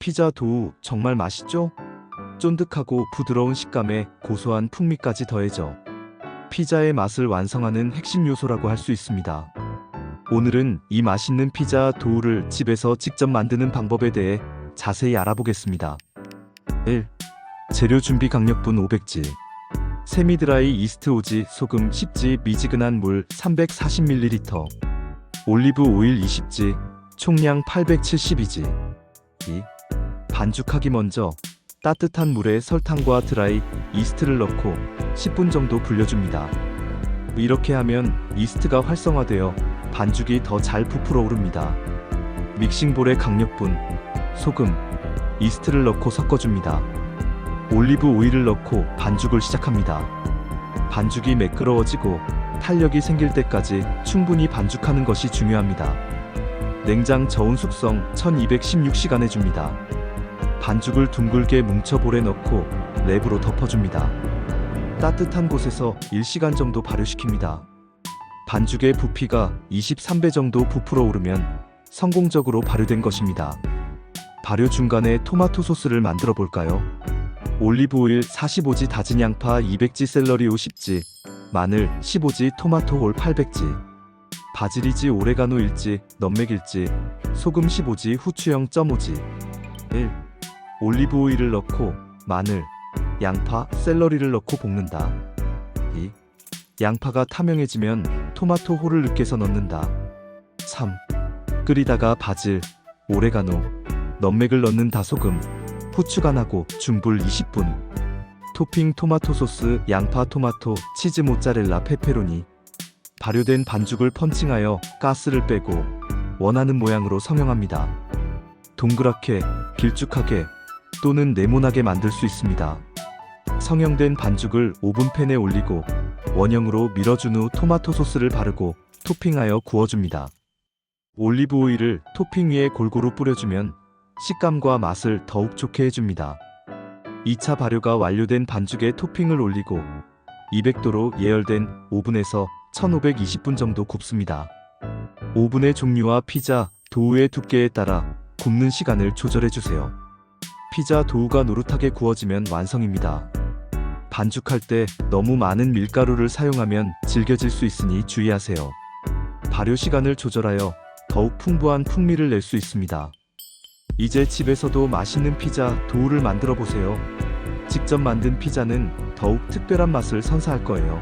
피자 도우 정말 맛있죠? 쫀득하고 부드러운 식감에 고소한 풍미까지 더해져 피자의 맛을 완성하는 핵심 요소라고 할 수 있습니다. 오늘은 이 맛있는 피자 도우를 집에서 직접 만드는 방법에 대해 자세히 알아보겠습니다. 1. 재료 준비 강력분 500지 세미드라이 이스트 오지 소금 10지 미지근한 물 340ml 올리브 오일 20지 총량 872지 2. 반죽하기 먼저 따뜻한 물에 설탕과 드라이 이스트를 넣고 10분 정도 불려줍니다. 이렇게 하면 이스트가 활성화되어 반죽이 더 잘 부풀어 오릅니다. 믹싱볼에 강력분, 소금, 이스트를 넣고 섞어줍니다. 올리브 오일을 넣고 반죽을 시작합니다. 반죽이 매끄러워지고 탄력이 생길 때까지 충분히 반죽하는 것이 중요합니다. 냉장 저온 숙성 1216시간 해줍니다. 반죽을 둥글게 뭉쳐 볼에 넣고 랩으로 덮어줍니다. 따뜻한 곳에서 1시간 정도 발효시킵니다. 반죽의 부피가 23배 정도 부풀어 오르면 성공적으로 발효된 것입니다. 발효 중간에 토마토 소스를 만들어 볼까요? 올리브 오일 45지 다진 양파 200지 샐러리 50지 마늘 15지 토마토 홀 800지 바질이지 오레가노 1지 넘맥 1지 소금 15지 후추 0.5지 1. 올리브 오일을 넣고 마늘, 양파, 샐러리를 넣고 볶는다. 2. 양파가 타명해지면 토마토 홀을 으깨서 넣는다. 3. 끓이다가 바질, 오레가노, 넘맥을 넣는 다 소금, 후추가 나고 중불 20분. 토핑 토마토 소스, 양파 토마토, 치즈 모짜렐라 페페로니. 발효된 반죽을 펀칭하여 가스를 빼고 원하는 모양으로 성형합니다. 동그랗게, 길쭉하게 또는 네모나게 만들 수 있습니다. 성형된 반죽을 오븐팬에 올리고 원형으로 밀어준 후 토마토 소스를 바르고 토핑하여 구워줍니다. 올리브 오일을 토핑 위에 골고루 뿌려주면 식감과 맛을 더욱 좋게 해줍니다. 2차 발효가 완료된 반죽에 토핑을 올리고 200도로 예열된 오븐에서 1520분 정도 굽습니다. 오븐의 종류와 피자, 도우의 두께에 따라 굽는 시간을 조절해 주세요. 피자 도우가 노릇하게 구워지면 완성입니다. 반죽할 때 너무 많은 밀가루를 사용하면 질겨질 수 있으니 주의하세요. 발효 시간을 조절하여 더욱 풍부한 풍미를 낼 수 있습니다. 이제 집에서도 맛있는 피자 도우를 만들어 보세요. 직접 만든 피자는 더욱 특별한 맛을 선사할 거예요.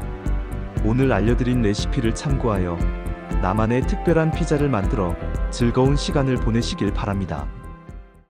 오늘 알려드린 레시피를 참고하여 나만의 특별한 피자를 만들어 즐거운 시간을 보내시길 바랍니다.